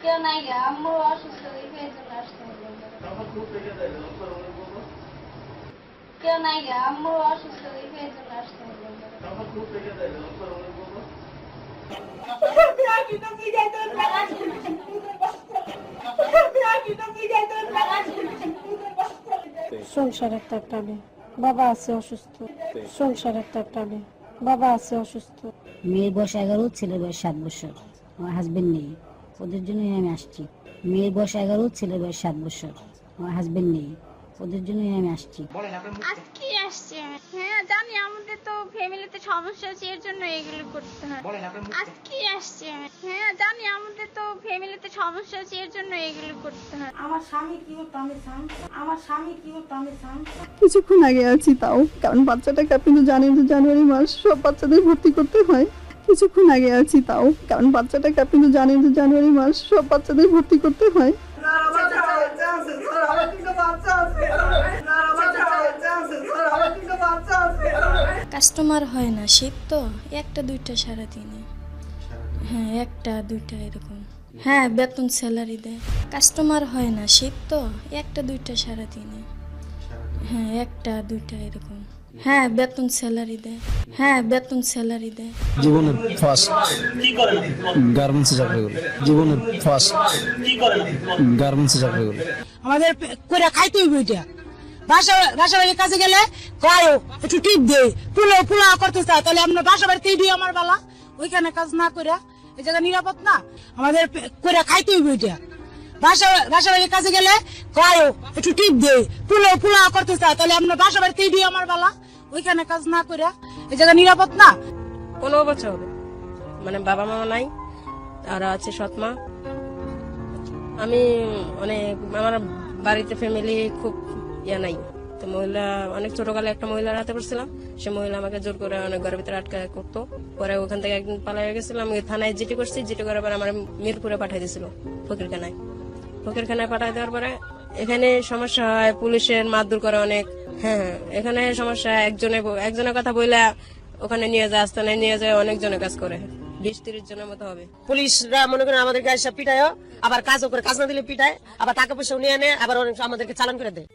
কেউ নাই গে আম্মু অসুস্থ দেখে এই জন্য আসতে কেউ নাই গে আম্মু অসুস্থ দেখে এই জন্য আসতে হলো সংসার একটা টানে বাবা আছে অসুস্থ। সংসার একটা টানে বাবা আছে অসুস্থ। মেয়ের বয়স এগারো ছেলের বয়স সাত বছর। আমার হাজবেন্ড নেই। ওদের জন্যই আমি আসছি। মেয়ের বয়স এগারো ছেলে বয়স সাত বছর। আমার হাজবেন্ড নেই। ওদের জন্যই আমি আসছি। আজকে আসছে হ্যাঁ জানি আমাদের তো ফ্যামিলিতে সমস্যা আছে এর জন্য এগুলো করতে হয়। আজকে আসছে হ্যাঁ জানি আমাদের তো ফ্যামিলিতে সমস্যা আছে এর জন্য এগুলো করতে হয়। আমার স্বামী কি হতো আমি শান্ত? আমার স্বামী কি হতো আমি শান্ত? কিছুক্ষণ আগে আছি তাও কারণ বাচ্চাটাকে আপনি তো জানেন যে জানুয়ারি মাস সব বাচ্চাদের ভর্তি করতে হয়। কিছুক্ষণ আগে আছি তাও কারণ বাচ্চাটাকে আপনি তো জানেন যে জানুয়ারি মাস সব বাচ্চাদের ভর্তি করতে হয়। কাস্টমার হয় না শীত তো? একটা দুইটা সারা সারাদিনে? হ্যাঁ একটা দুইটা এরকম। হ্যাঁ বেতন স্যালারি দেয়। কাস্টমার হয় না শীত তো? একটা দুইটা সারা সারাদিনে? হ্যাঁ একটা দুইটা এরকম। হ্যাঁ বেতন স্যালারি দেয়। হ্যাঁ বেতন স্যালারি দেয়। জীবনের ফার্স্ট গার্মেন্টসে চাকরি করি? জীবনের ফার্স্ট গার্মেন্টসে চাকরি করি আমাদের করে খাইতে হইবে ওইটা বাসা কাছে গেলে কয়ও একটু টিপ দে, পুলো, পুলা করতে তাহলে আমরা বাসা বাড়িতেই আমার বালা। ওইখানে কাজ না করে এই জায়গা নিরাপদ না, আমাদের করে খাইতে হইবে বাড়ির কাছে গেলে একটু টিপ দে, পুলো, পুলা করতে চায়, তাহলে আমরা বালা। ওইখানে কাজ না এই জায়গা নিরাপদ না। মানে বাবা মা নাই আর আছে সৎ মা। আমি অনেক, আমার বাড়িতে ফ্যামিলি খুব ইয়া নাই। তো মহিলা, অনেক ছোটকালে একটা মহিলার হাতে পড়ছিলাম। সে মহিলা আমাকে জোর করে অনেক ঘরের ভিতরে আটকা করতো। পরে ওখান থেকে একদিন পালাই গেছিলাম থানায় জিটি করছি। জিটি করার পর আমার মিরপুরে পাঠিয়ে দিয়েছিল ফকিরখানায়। ফকিরখানায় পাঠিয়ে দেওয়ার পরে এখানে সমস্যা হয়, পুলিশের মারধর করে অনেক। হ্যাঁ এখানে সমস্যা একজনে একজনের কথা বইলা ওখানে নিয়ে যায়, আস্তানায় নিয়ে যায় অনেকজনের কাজ করে। বিশ তিরিশ জনের মতো হবে। পুলিশরা মনে করেন আমাদের গায়ে পিটায় আবার কাজও করে। কাজ না দিলে পিটায়, আবার টাকা পয়সাও নিয়ে আনে আবার অনেক আমাদেরকে চালান করে দেয়।